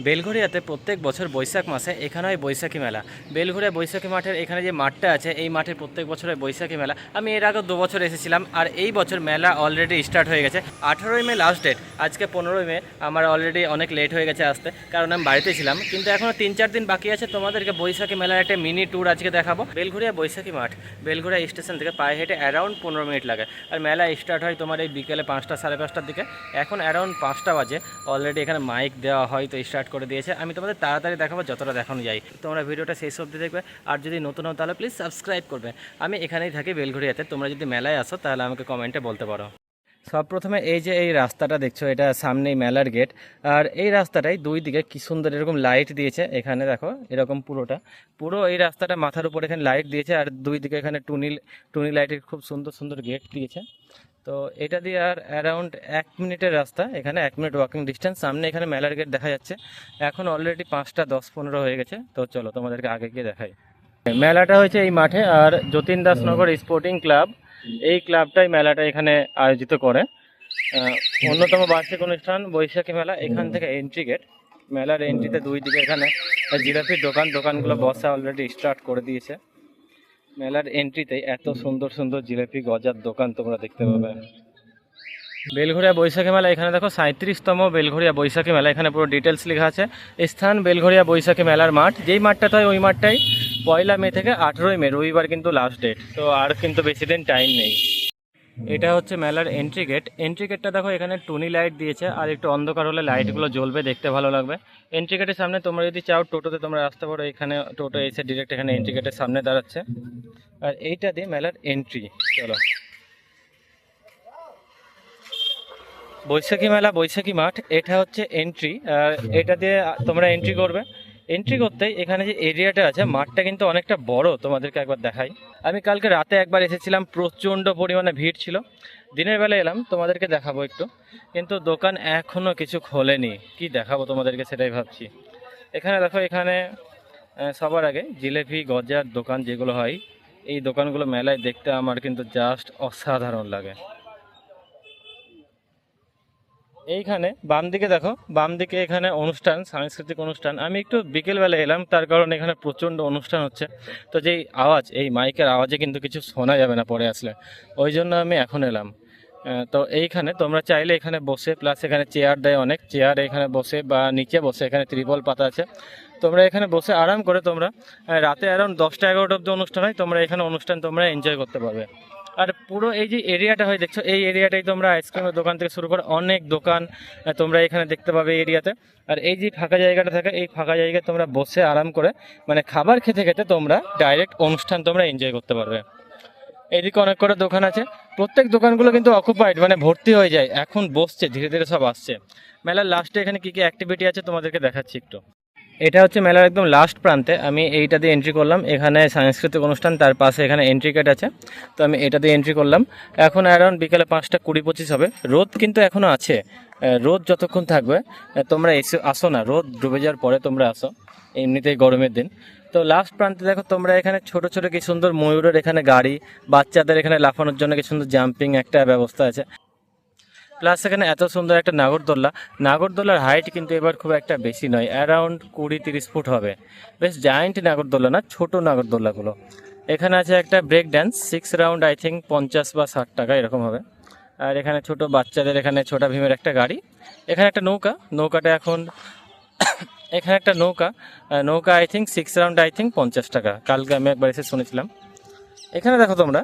বেলঘরিয়াতে প্রত্যেক বছর বৈশাখ মাসে এখানে হয় বৈশাখী মেলা। বেলঘরিয়া বৈশাখী মাঠের এখানে যে মাঠটা আছে, এই মাঠে প্রত্যেক বছর হয় বৈশাখী মেলা। আমি এর আগে দু বছর এসেছিলাম আর এই বছর মেলা অলরেডি স্টার্ট হয়ে গেছে। আঠারোই মে লাস্ট ডেট আজকে পনেরোই মে। আমার অলরেডি অনেক লেট হয়ে গেছে আসতে। কারণ আমি বাড়িতে ছিলাম। কিন্তু এখনও তিন চার দিন বাকি আছে। তোমাদেরকে বৈশাখী মেলার একটা মিনি ট্যুর আজকে দেখাবো। বেলঘরিয়া বৈশাখী মাঠ। বেলঘরিয়া স্টেশন থেকে পায়ে হেঁটে অ্যারাউন্ড পনেরো মিনিট লাগে। আর মেলা স্টার্ট হয় তোমার এই বিকেলে পাঁচটা সাড়ে পাঁচটার দিকে। এখন অ্যারাউন্ড পাঁচটা বাজে। অলরেডি এখানে মাইক দেওয়া হয়, তো স্টার্ট করে দিয়েছে। আমি তোমাদের তাড়াতাড়ি দেখাবো, যতটা দেখানো যায়। তোমরা ভিডিওটা শেষ অবধি দেখবে। আর যদি নতুন হও তাহলে প্লিজ সাবস্ক্রাইব করবে। আমি এখানেই থাকি বেলঘরিয়াতে তোমরা যদি মেলায় আসো, তাহলে আমাকে কমেন্টে বলতে পারো। সব প্রথমে এই যে এই রাস্তাটা দেখছ, এটা সামনেই মেলার গেট আর এই রাস্তাটাই দুই দিকে কি সুন্দর এরকম লাইট দিয়েছে। এখানে দেখো, এরকম পুরোটা। পুরো এই রাস্তাটা মাথার উপর এখানে লাইট দিয়েছে। আর দুই দিকে এখানে টুনি টুনি লাইটের খুব সুন্দর সুন্দর গেট দিয়েছে। তো এটা দিয়ে আর অ্যারাউন্ড এক মিনিটের রাস্তা, এখানে এক মিনিট ওয়াকিং ডিস্টেন্স সামনে এখানে মেলার গেট দেখা যাচ্ছে। এখন অলরেডি পাঁচটা দশ পনেরো হয়ে গেছে। তো চলো তোমাদেরকে আগে গিয়ে দেখাই। মেলাটা হয়েছে এই মাঠে আর যতীন দাসনগর স্পোর্টিং ক্লাব এই ক্লাবটাই মেলাটা এখানে আয়োজিত করে। অন্যতম বার্ষিক অনুষ্ঠান বৈশাখী মেলা, এখান থেকে এন্ট্রি গেট মেলার এন্ট্রিতে দুই দিকে এখানে জিলাপির দোকান, দোকানগুলো বসা অলরেডি স্টার্ট করে দিয়েছে। মেলার এন্ট্রিতে এত সুন্দর সুন্দর জিলাপি গজার দোকান তোমরা দেখতে পাবে। বেলঘরিয়া বৈশাখী মেলা, এখানে দেখো সাঁত্রিশতম বেলঘরিয়া বৈশাখী মেলা, এখানে পুরো ডিটেলস লেখা আছে। স্থান বেলঘরিয়া বৈশাখী মেলার মাঠ, যেই মাঠটাতে হয় ওই মাঠটাই পয়লা মে থেকে আঠেরোই মে, রবিবার কিন্তু লাস্ট ডেট তো আর কিন্তু বেশি দিন টাইম নেই। এটা হচ্ছে মেলার এন্ট্রি গেট এন্ট্রি গেটটা দেখো, এখানে টুনি লাইট দিয়েছে আর একটু অন্ধকার হলে লাইটগুলো জ্বলবে, দেখতে ভালো লাগবে। এন্ট্রি গেটের সামনে তোমরা যদি চাও, টোটোতে তোমরা আসতে পারো এখানে টোটো এসে ডিরেক্ট এখানে এন্ট্রি গেটের সামনে দাঁড়াচ্ছে। আর এইটা দিয়ে মেলার এন্ট্রি চলো। বৈশাখী মেলা, বৈশাখী মাঠ, এটা হচ্ছে এন্ট্রি আর এটা দিয়ে তোমরা এন্ট্রি করবে। এন্ট্রি করতে এখানে যে এরিয়াটা আছে মাঠটা কিন্তু অনেকটা বড় তোমাদেরকে একবার দেখাই। আমি কালকে রাতে একবার এসেছিলাম প্রচণ্ড পরিমাণে ভিড় ছিল। দিনের বেলা এলাম তোমাদেরকে দেখাবো একটু। কিন্তু দোকান এখনও কিছু খোলেনি। কি দেখাবো তোমাদেরকে সেটাই ভাবছি। এখানে দেখো এখানে সবার আগে জিলেপি গজার দোকান যেগুলো হয় এই দোকানগুলো মেলায় দেখতে আমার কিন্তু জাস্ট অসাধারণ লাগে। এইখানে বাম দিকে দেখো, বাম দিকে এখানে অনুষ্ঠান, সাংস্কৃতিক অনুষ্ঠান। আমি একটু বিকেলবেলা এলাম, তার কারণ এখানে প্রচণ্ড অনুষ্ঠান হচ্ছে। তো যেই আওয়াজ, এই মাইকের আওয়াজে কিন্তু কিছু শোনা যাবে না পরে আসলে। ওই জন্য আমি এখন এলাম। তো এইখানে তোমরা চাইলে এখানে বসে প্লাস এখানে চেয়ার দেয় অনেক। চেয়ার এখানে বসে বা নিচে বসে, এখানে ত্রিপল পাতা আছে। তোমরা এখানে বসে আরাম করে তোমরা রাতে অ্যারাউন্ড দশটা এগারোটা অব্দি অনুষ্ঠান হয়, তোমরা এখানে অনুষ্ঠান তোমরা এনজয় করতে পারবে। আর পুরো এই যে এরিয়াটা হয়, দেখছ, এই এরিয়াটাই তোমরা আইসক্রিমের দোকান থেকে শুরু করে অনেক দোকান তোমরা এখানে দেখতে পাবে এরিয়াতে। আর এই যে ফাঁকা জায়গাটা থাকে, এই ফাঁকা জায়গায় তোমরা বসে আরাম করে মানে খাবার খেতে খেতে তোমরা ডাইরেক্ট অনুষ্ঠান তোমরা এনজয় করতে পারবে। এদিকে অনেক কটা দোকান আছে। প্রত্যেক দোকানগুলো কিন্তু অকুপাইড মানে ভর্তি হয়ে যায়। এখন বসছে, ধীরে ধীরে সব আসছে। মেলার লাস্টে এখানে কি কি অ্যাক্টিভিটি আছে তোমাদেরকে দেখাচ্ছি একটু। এটা হচ্ছে মেলার একদম লাস্ট প্রান্তে। আমি এইটা দিয়ে এন্ট্রি করলাম। এখানে সাংস্কৃতিক অনুষ্ঠান, তার পাশে এখানে এন্ট্রি গেট আছে। তো আমি এটা দিয়ে এন্ট্রি করলাম। এখন অ্যারাউন্ড বিকেলে পাঁচটা কুড়ি পঁচিশ হবে। রোদ কিন্তু এখনও আছে। রোদ যতক্ষণ থাকবে তোমরা এসে আসো না। রোদ ডুবে যাওয়ার পরে তোমরা আসো। এমনিতেই গরমের দিন। তো লাস্ট প্রান্তে দেখো, তোমরা এখানে ছোট ছোট কি সুন্দর ময়ূরের এখানে গাড়ি, বাচ্চাদের এখানে লাফানোর জন্য কি সুন্দর জাম্পিং একটা ব্যবস্থা আছে। প্লাস এখানে এত সুন্দর একটা নাগরদোল্লা নাগরদোল্লার হাইট কিন্তু এবার খুব একটা বেশি নয় অ্যারাউন্ড কুড়ি তিরিশ ফুট হবে। বেশ জায়েন্ট নাগরদোল্লা না, ছোট নাগরদোল্লাগুলো এখানে আছে একটা break dance six round I think পঞ্চাশ বা ষাট টাকা এরকম হবে। আর এখানে ছোট বাচ্চাদের, এখানে ছোটা ভীমের একটা গাড়ি। এখানে একটা নৌকা, নৌকাটা এখন এখানে একটা নৌকা। নৌকা I think six round I think পঞ্চাশ টাকা। কালকে আমি একবার এসে শুনেছিলাম। এখানে দেখো তোমরা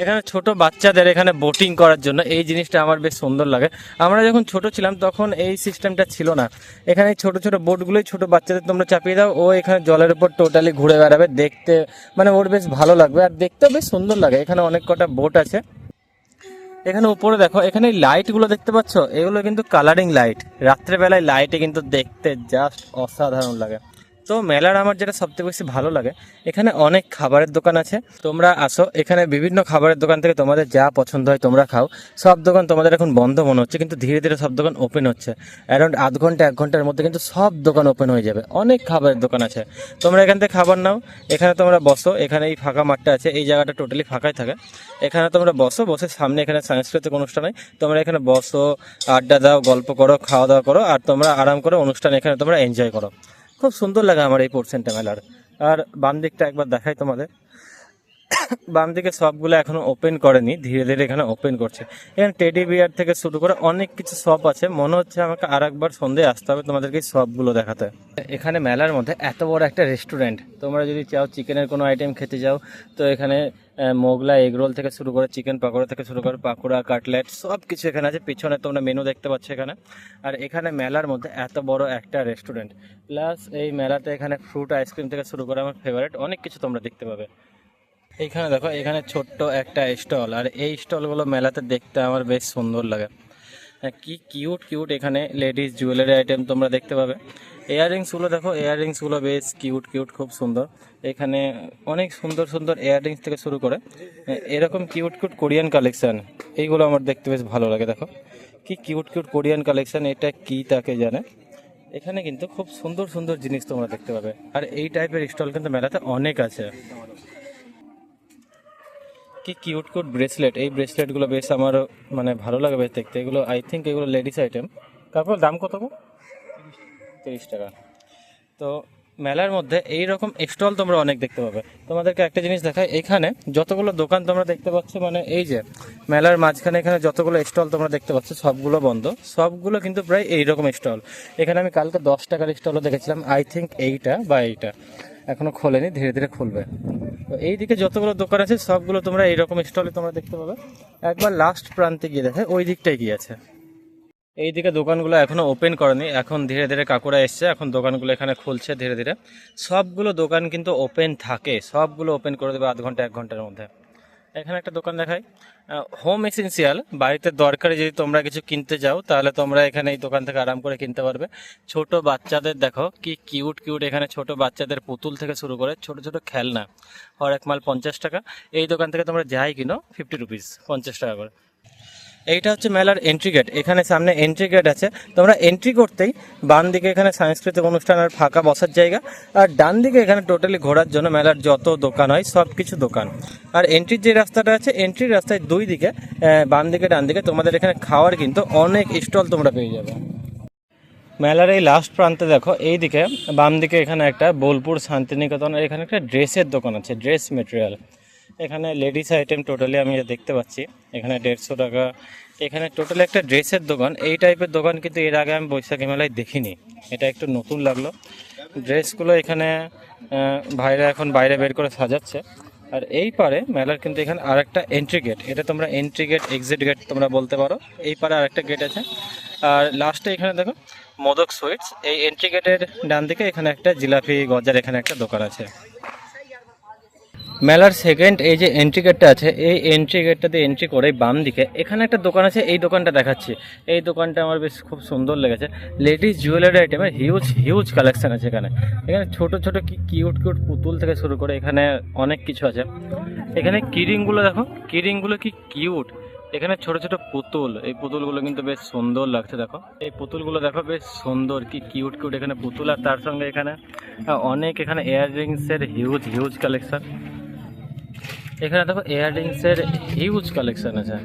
এখানে ছোট বাচ্চাদের এখানে বোটিং করার জন্য এই জিনিসটা আমার বেশ সুন্দর লাগে। আমরা যখন ছোট ছিলাম তখন এই সিস্টেমটা ছিল না। এখানে ছোট ছোট বোটগুলোই ছোট বাচ্চাদের তোমরা চাপিয়ে দাও, ও এখানে জলের উপর টোটালি ঘুরে বেড়াবে, দেখতে মানে ওর বেশ ভালো লাগবে আর দেখতেও বেশ সুন্দর লাগে। এখানে অনেক কটা বোট আছে। এখানে উপরে দেখো, এখানে লাইটগুলো দেখতে পাচ্ছ? এগুলো কিন্তু কালারিং লাইট রাত্রেবেলায় লাইটে কিন্তু দেখতে জাস্ট অসাধারণ লাগে। তো মেলার আমার যেটা সবথেকে বেশি ভালো লাগে, এখানে অনেক খাবারের দোকান আছে। তোমরা আসো, এখানে বিভিন্ন খাবারের দোকান থেকে তোমাদের যা পছন্দ হয় তোমরা খাও। সব দোকান তোমাদের এখন বন্ধ মনে হচ্ছে, কিন্তু ধীরে ধীরে সব দোকান ওপেন হচ্ছে। অ্যারাউন্ড আধ ঘণ্টা, এক ঘণ্টার মধ্যে কিন্তু সব দোকান ওপেন হয়ে যাবে। অনেক খাবারের দোকান আছে। তোমরা এখান থেকে খাবার নাও, এখানে তোমরা বসো, এখানে এই ফাঁকা মাঠটা আছে, এই জায়গাটা টোটালি ফাঁকাই থাকে। এখানে তোমরা বসো, বসে সামনে এখানে সাংস্কৃতিক অনুষ্ঠান হয়। তোমরা এখানে বসো, আড্ডা দাও, গল্প করো, খাওয়া দাওয়া করো, আর তোমরা আরাম করো অনুষ্ঠান এখানে তোমরা এনজয় করো। খুব সুন্দর লাগে আমার এই পোর্শনটা মেলার। আর বাম দিকটা একবার দেখাই তোমাদের। বাম দিকে সবগুলো এখনও ওপেন করেনি, ধীরে ধীরে এখানে ওপেন করছে। এখানে টেডি বিয়ার থেকে শুরু করে অনেক কিছু শপ আছে। মনে হচ্ছে আমাকে আর একবার সন্ধে আসতে হবে তোমাদেরকে সবগুলো দেখাতে। এখানে মেলার মধ্যে এত বড় একটা রেস্টুরেন্ট তোমরা যদি চাও চিকেনের কোনো আইটেম খেতে যাও, তো এখানে আহ, মোগলাই এগরোল থেকে শুরু করে চিকেন পাকোড়া থেকে শুরু করে পাকোড়া কাটলেট সব কিছু এখানে আছে। পিছনে তোমরা মেনু দেখতে পাচ্ছ এখানে। আর এখানে মেলার মধ্যে এত বড় একটা রেস্টুরেন্ট প্লাস এই মেলাতে এখানে ফ্রুট আইসক্রিম থেকে শুরু করে আমার ফেভারিট অনেক কিছু তোমরা দেখতে পাবে। এইখানে দেখো এখানে ছোট্ট একটা স্টল আর এই স্টলগুলো মেলাতে দেখতে আমার বেশ সুন্দর লাগে। কি কিউট কিউট এখানে লেডিস জুয়েলারি আইটেম তোমরা দেখতে পাবে। ইয়াররিংসগুলো দেখো ইয়াররিংসগুলো বেশ কিউট কিউট খুব সুন্দর। এখানে অনেক সুন্দর সুন্দর ইয়াররিংস থেকে শুরু করে এরকম কিউট কিউট কোরিয়ান কালেকশন এইগুলো আমার দেখতে বেশ ভালো লাগে, দেখো। কি কিউট কিউট কোরিয়ান কালেকশন এটা কি তাকে জানে? এখানে কিন্তু খুব সুন্দর সুন্দর জিনিস তোমরা দেখতে পাবে। আর এই টাইপের স্টল কিন্তু মেলাতে অনেক আছে। কি কিউট কিউট ব্রেসলেট এই ব্রেসলেটগুলো বেশ আমার মানে ভালো লাগে বেশ দেখতে। এগুলো আই থিঙ্ক এগুলো লেডিস আইটেম তারপর দাম কত গো? তিরিশ টাকা। তো মেলার মধ্যে এই রকম স্টল তোমরা অনেক দেখতে পাবে। তোমাদেরকে একটা জিনিস দেখায় এখানে যতগুলো দোকান তোমরা দেখতে পাচ্ছ মানে এই যে মেলার মাঝখানে এখানে যতগুলো স্টল তোমরা দেখতে পাচ্ছ, সবগুলো বন্ধ। সবগুলো কিন্তু প্রায় এই রকম স্টল এখানে আমি কালকে দশ টাকার স্টলও দেখেছিলাম। আই থিঙ্ক এইটা বা এইটা। এখনও খোলেনি, ধীরে ধীরে খুলবে। তো এইদিকে যতগুলো দোকান আছে, সবগুলো তোমরা এইরকম স্টলে তোমরা দেখতে পাবে। একবার লাস্ট প্রান্তে গিয়ে দেখে, ওই দিকটাই গিয়ে আছে। এইদিকে দোকানগুলো এখনও ওপেন করেনি, এখন ধীরে ধীরে কাকুরা এসছে, এখন দোকানগুলো এখানে খুলছে ধীরে ধীরে। সবগুলো দোকান কিন্তু ওপেন থাকে, সবগুলো ওপেন করে দেবে আধ ঘণ্টা, এক ঘণ্টার মধ্যে। এখানে একটা দোকান দেখাই। হোম এসেন্সিয়াল বাড়িতে দরকারি যদি তোমরা কিছু কিনতে যাও, তাহলে তোমরা এখানে এই দোকান থেকে আরাম করে কিনতে পারবে। ছোট বাচ্চাদের দেখো, কি কিউট কিউট এখানে ছোট বাচ্চাদের পুতুল থেকে শুরু করে ছোট ছোট খেলনা, হরেক মাল পঞ্চাশ টাকা। এই দোকান থেকে তোমরা যাই কিনো ফিফটি রুপিস পঞ্চাশ টাকা করে। এইটা হচ্ছে মেলার এন্ট্রি গেট এখানে সামনে এন্ট্রি গেট আছে। তোমরা এন্ট্রি করতেই বাম দিকে এখানে সাংস্কৃতিক অনুষ্ঠান আর ফাঁকা বসার জায়গা, আর ডান দিকে এখানে টোটালি ঘোরার জন্য মেলার যত দোকান হয় সব কিছু দোকান। আর এন্ট্রির যে রাস্তাটা আছে এন্ট্রির রাস্তায় দুই দিকে বাম দিকে, ডান দিকে তোমাদের এখানে খাওয়ার কিন্তু অনেক স্টল তোমরা পেয়ে যাবে। মেলার এই লাস্ট প্রান্তে দেখো এই দিকে বাম দিকে এখানে একটা বোলপুর শান্তিনিকেতন এখানে একটা ড্রেসের দোকান আছে ড্রেস মেটেরিয়াল এখানে লেডিস আইটেম টোটালি আমি দেখতে পাচ্ছি। এখানে দেড়শো টাকা। এখানে টোটালি একটা ড্রেসের দোকান। এই টাইপের দোকান কিন্তু এর আগে আমি বৈশাখী মেলায় দেখিনি। এটা একটু নতুন লাগল। ড্রেসগুলো এখানে ভাইরা এখন বাইরে বের করে সাজাচ্ছে। আর এই পারে মেলার কিন্তু এখানে আর একটা এন্ট্রি গেট এটা তোমরা এন্ট্রি গেট এক্সিট গেট তোমরা বলতে পারো। এই পারে আর একটা গেট আছে। আর লাস্টে এখানে দেখো, মোদক সুইটস এই এন্ট্রি গেটের ডান দিকে এখানে একটা জিলাপি গজার এখানে একটা দোকান আছে। মেলার সেকেন্ড এই যে এন্ট্রি গেটটা আছে, এই এন্ট্রি গেটটাতে এন্ট্রি করে বাম দিকে, এখানে একটা দোকান আছে, এই দোকানটা দেখাচ্ছি। এই দোকানটা আমার বেশ খুব সুন্দর লেগেছে। লেডিস জুয়েলারি আইটেমের হিউজ হিউজ কালেকশন আছে এখানে। এখানে ছোট ছোট কি কিউট কিউট পুতুল থেকে শুরু করে এখানে অনেক কিছু আছে। এখানে কিরিংগুলো দেখো কিরিংগুলো কি কিউট এখানে ছোট ছোট পুতুল, এই পুতুলগুলো কিন্তু বেশ সুন্দর লাগছে, দেখো। এই পুতুলগুলো দেখো, বেশ সুন্দর, কি কিউট কিউট এখানে পুতুল আর তার সঙ্গে এখানে অনেক এখানে এয়ার রিংসের হিউজ হিউজ কালেকশন এখানে দেখো ইয়াররিংসের হিউজ কালেকশন আছে।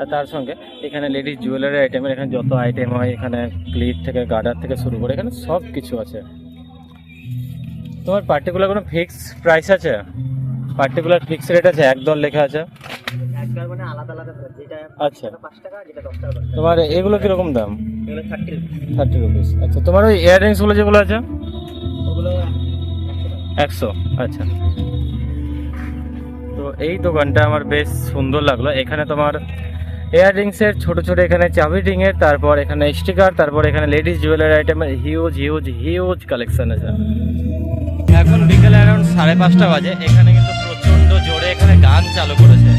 আর তার সঙ্গে এখানে লেডিস জুয়েলারি আইটেমের এখানে যত আইটেম হয় এখানে ক্লিপ থেকে গার্ডার থেকে শুরু করে এখানে সব কিছু আছে। তোমার পার্টিকুলার কোনো ফিক্স প্রাইস আছে? পার্টিকুলার ফিক্স রেট আছে? একদল লেখা আছে। মানে আচ্ছা। তোমার এগুলো কীরকম দাম? থার্টি রুপিস আচ্ছা তোমার ওই ইয়াররিংসগুলো যেগুলো আছে? একশো। আচ্ছা। এই দোকানটা আমার বেশ সুন্দর লাগল। এখানে তোমার ইয়াররিংসের ছোট ছোট এখানে চাবি রিংয়ের তারপর এখানে স্টিকার তারপর এখানে লেডিস জুয়েলারি আইটেমের হিউজ হিউজ হিউজ কালেকশন আছে। এখন বিকেলে অ্যারাউন্ড সাড়ে পাঁচটা বাজে। এখানে কিন্তু প্রচণ্ড জোরে এখানে গান চালু করেছে।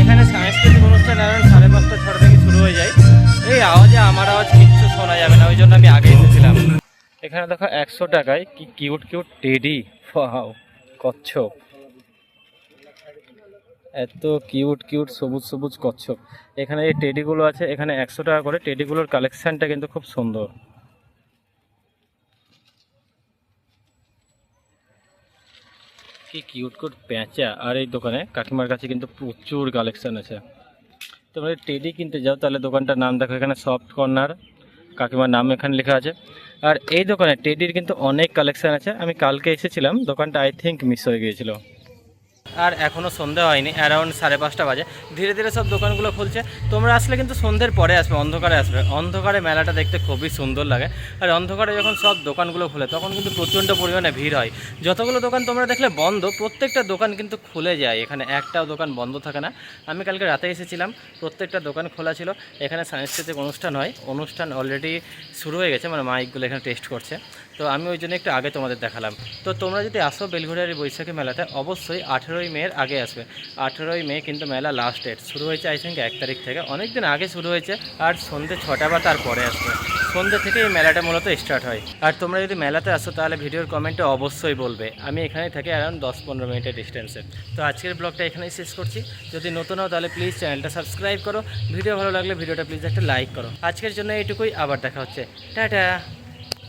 এখানে সাংস্কৃতিক অনুষ্ঠান অ্যারাউন্ড সাড়ে পাঁচটা, ছটা থেকে শুরু হয়ে যায়। এই আওয়াজে, আমার আওয়াজ কিচ্ছু শোনা যাবে না, ওই জন্য আমি আগে এসেছিলাম। এখানে দেখো একশো টাকায় কি কিউট কিউট টেডি কচ্ছপ। এত কিউট কিউট, সবুজ সবুজ কচ্ছপ। এখানে এই টেডিগুলো আছে, এখানে একশো টাকা করে টেডিগুলোর কালেকশানটা কিন্তু খুব সুন্দর। কি কিউট কিউট পেঁচা আর এই দোকানে কাকিমার কাছে কিন্তু প্রচুর কালেকশন আছে। তোমরা টেডি কিনতে যাও, তাহলে দোকানটার নাম দেখো, এখানে সফট কর্নার কাকিমার নাম এখানে লেখা আছে। আর এই দোকানে টেডির কিন্তু অনেক কালেকশন আছে। আমি কালকে এসেছিলাম, দোকানটা আই থিঙ্ক মিস হয়ে গিয়েছিল। আর এখনও সন্ধে হয়নি অ্যারাউন্ড সাড়ে পাঁচটা বাজে। ধীরে ধীরে সব দোকানগুলো খুলছে। তোমরা আসলে কিন্তু সন্ধ্যের পরে আসবে, অন্ধকারে আসবে। অন্ধকারে মেলাটা দেখতে খুবই সুন্দর লাগে। আর অন্ধকারে যখন সব দোকানগুলো খুলে, তখন কিন্তু প্রচণ্ড পরিমাণে ভিড় হয়। যতগুলো দোকান তোমরা দেখলে বন্ধ, প্রত্যেকটা দোকান কিন্তু খুলে যায়। এখানে একটাও দোকান বন্ধ থাকে না। আমি কালকে রাতে এসেছিলাম, প্রত্যেকটা দোকান খোলা ছিল। এখানে সাংস্কৃতিক অনুষ্ঠান হয়। অনুষ্ঠান অলরেডি শুরু হয়ে গেছে মানে মাইকগুলো এখানে টেস্ট করছে। তো আমি ওই জন্য একটু আগে তোমাদের দেখালাম। তো তোমরা যদি আসো বেলঘড়িয়ারি বৈশাখী মেলাতে, অবশ্যই আঠেরোই মের আগে আসবে। আঠেরোই মে কিন্তু মেলা লাস্ট ডেট শুরু হয়েছে আই থিঙ্ক এক তারিখ থেকে। অনেক দিন আগে শুরু হয়েছে আর সন্ধ্যে ছটা বা তারপরে আসবে। সন্ধ্যে থেকে এই মেলাটা মূলত স্টার্ট হয়। আর তোমরা যদি মেলাতে আসো, তাহলে ভিডিওর কমেন্টে অবশ্যই বলবে। আমি এখানেই থাকি অ্যারাউন্ড দশ পনেরো মিনিটের ডিস্টেন্সে তো আজকের ব্লগটা এখানেই শেষ করছি। যদি নতুন হও, তাহলে প্লিজ চ্যানেলটা সাবস্ক্রাইব করো। ভিডিও ভালো লাগলে ভিডিওটা প্লিজ একটা লাইক করো। আজকের জন্য এইটুকুই। আবার দেখা হচ্ছে। টাটা!